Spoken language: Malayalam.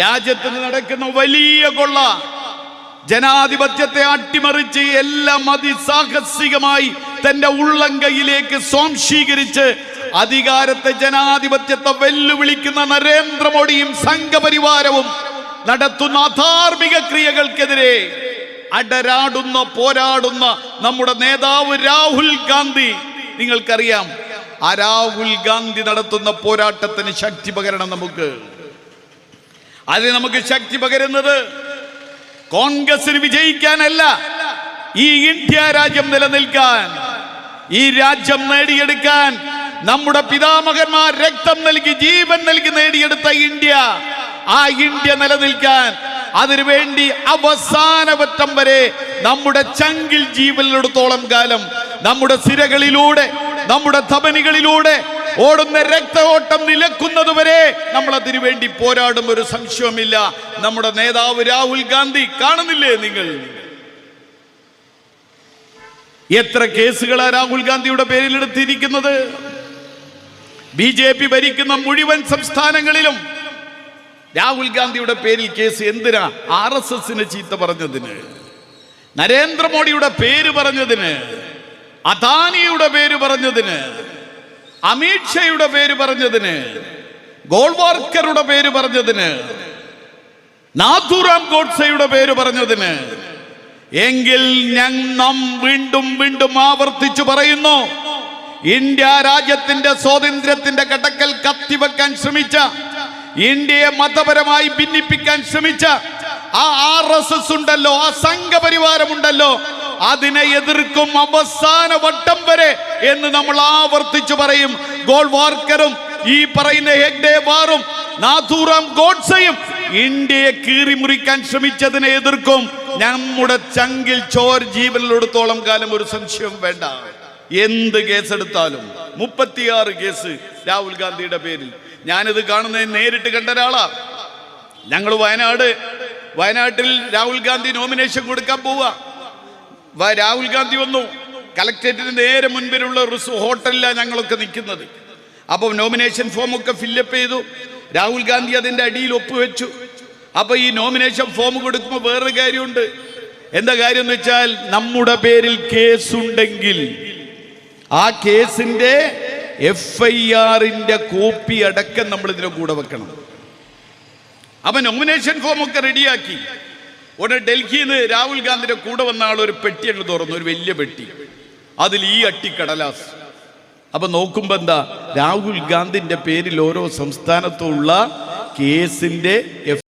രാജ്യത്ത് നടക്കുന്ന വലിയ കൊള്ള. ജനാധിപത്യത്തെ അട്ടിമറിച്ച് എല്ലാം അതിസാഹസികമായി തന്റെ ഉള്ളങ്കയിലേക്ക് സ്വാംശീകരിച്ച് അധികാരത്തെ ജനാധിപത്യത്തെ വെല്ലുവിളിക്കുന്ന നരേന്ദ്രമോദിയും സംഘപരിവാരവും നടത്തുന്ന അധാർമിക ക്രിയകൾക്കെതിരെ അടരാടുന്ന പോരാടുന്ന നമ്മുടെ നേതാവ് രാഹുൽ ഗാന്ധി. നിങ്ങൾക്കറിയാം ആ രാഹുൽ ഗാന്ധി നടത്തുന്ന പോരാട്ടത്തിന് ശക്തി പകരണം നമുക്ക്. അതിന് നമുക്ക് ശക്തി പകരുന്നത് കോൺഗ്രസിന് വിജയിക്കാനല്ല ഈ ഇന്ത്യ രാജ്യം നിലനിൽക്കാൻ ഈ രാജ്യം നേടിയെടുക്കാൻ നമ്മുടെ പിതാമഹന്മാർ രക്തം നൽകി ജീവൻ നൽകി നേടിയെടുത്ത ഇന്ത്യ ആ ഇന്ത്യ നിലനിൽക്കാൻ അതിനുവേണ്ടി അവസാനവറ്റം വരെ നമ്മുടെ ചങ്കിൽ ജീവനിലെടുത്തോളം കാലം നമ്മുടെ സിരകളിലൂടെ നമ്മുടെ ധമനികളിലൂടെ ഓടുന്ന രക്തഓട്ടം നിലക്കുന്നത് വരെ നമ്മൾ അതിനുവേണ്ടി പോരാടും ഒരു സംശയവുമില്ല. നമ്മുടെ നേതാവ് രാഹുൽ ഗാന്ധി കാണുന്നില്ലേ നിങ്ങൾ? എത്ര കേസുകളാ രാഹുൽ ഗാന്ധിയുടെ പേരിൽ എടുത്തിരിക്കുന്നത് ബി ജെ പി ഭരിക്കുന്ന മുഴുവൻ സംസ്ഥാനങ്ങളിലും രാഹുൽ ഗാന്ധിയുടെ പേരിൽ കേസ് എന്തിനാ ആർ എസ് എസിന് ചീത്ത പറഞ്ഞതിന്? നരേന്ദ്രമോദിയുടെ പേര് പറഞ്ഞതിന്? അദാനിയുടെ പേര് പറഞ്ഞതിന്? അമിത്ഷയുടെ പേര് പറഞ്ഞതിന് ഗോൾവാർക്കറുടെ പേര് പറഞ്ഞതിന് നാഥുറാം ഗോഡ്സയുടെ പേര് പറഞ്ഞതിന് എങ്കിൽ ഞങ്ങൾ വീണ്ടും വീണ്ടും ആവർത്തിച്ചു പറയുന്നു. ഇന്ത്യ രാജ്യത്തിന്റെ സ്വാതന്ത്ര്യത്തിന്റെ കടക്കൽ കത്തിവെക്കാൻ ശ്രമിച്ച ഇന്ത്യയെ മതപരമായി ഭിന്നിപ്പിക്കാൻ ശ്രമിച്ച ആ ആർ എസ് എസ് ഉണ്ടല്ലോ ആ സംഘപരിവാരമുണ്ടല്ലോ അതിനെ എതിർക്കും അവസാന വട്ടം വരെ എന്ന് നമ്മൾ ആവർത്തിച്ചു പറയും. ഗോൾ വാർക്കറും ഈ പറയുന്ന ഹെഗ്ഡേവാറും നാഥൂറാം ഗോഡ്സയും ഇന്ത്യയെ കീറിമുറിക്കാൻ ശ്രമിച്ചതിനെ എതിർക്കും. നമ്മുടെ ചങ്കിൽ ചോർ ജീവനിലെടുത്തോളം കാലം ഒരു സംശയം വേണ്ട. എന്ത് കേസ് കേസെടുത്താലും? മുപ്പത്തിയാറ് കേസ് രാഹുൽ ഗാന്ധിയുടെ പേരിൽ. ഞാനിത് കാണുന്നത് നേരിട്ട് കണ്ട ഒരാളാ. ഞങ്ങൾ വയനാട്. വയനാട്ടിൽ രാഹുൽ ഗാന്ധി നോമിനേഷൻ കൊടുക്കാൻ പോവുക രാഹുൽ ഗാന്ധി വന്നു. കലക്ടറേറ്റിന് നേരെ മുൻപിലുള്ള റിസ് ഹോട്ടലിലാണ് ഞങ്ങളൊക്കെ നിൽക്കുന്നത്. അപ്പോൾ നോമിനേഷൻ ഫോമൊക്കെ ഫില്ലപ്പ് ചെയ്തു. രാഹുൽ ഗാന്ധി അതിന്റെ അടിയിൽ ഒപ്പുവെച്ചു. അപ്പോൾ ഈ നോമിനേഷൻ ഫോം കൊടുക്കുമ്പോൾ വേറൊരു കാര്യമുണ്ട്. എന്താ കാര്യം എന്ന് വെച്ചാൽ നമ്മുടെ പേരിൽ കേസുണ്ടെങ്കിൽ ആ കേസിന്റെ എഫ് ഐ കോപ്പി അടക്കം നമ്മൾ ഇതിന്റെ കൂടെ വെക്കണം. അപ്പൊ നോമിനേഷൻ ഫോമൊക്കെ റെഡിയാക്കി ഉടനെ ഡൽഹിയിൽ നിന്ന് രാഹുൽ ഗാന്ധിയുടെ കൂടെ വന്ന ആൾ ഒരു പെട്ടി അങ്ങ് തുറന്നു ഒരു വലിയ പെട്ടി. അതിൽ ഈ അട്ടിക്കടലാസ്. അപ്പൊ നോക്കുമ്പോ എന്താ രാഹുൽ ഗാന്ധിന്റെ പേരിൽ ഓരോ സംസ്ഥാനത്തുള്ള കേസിന്റെ എഫ്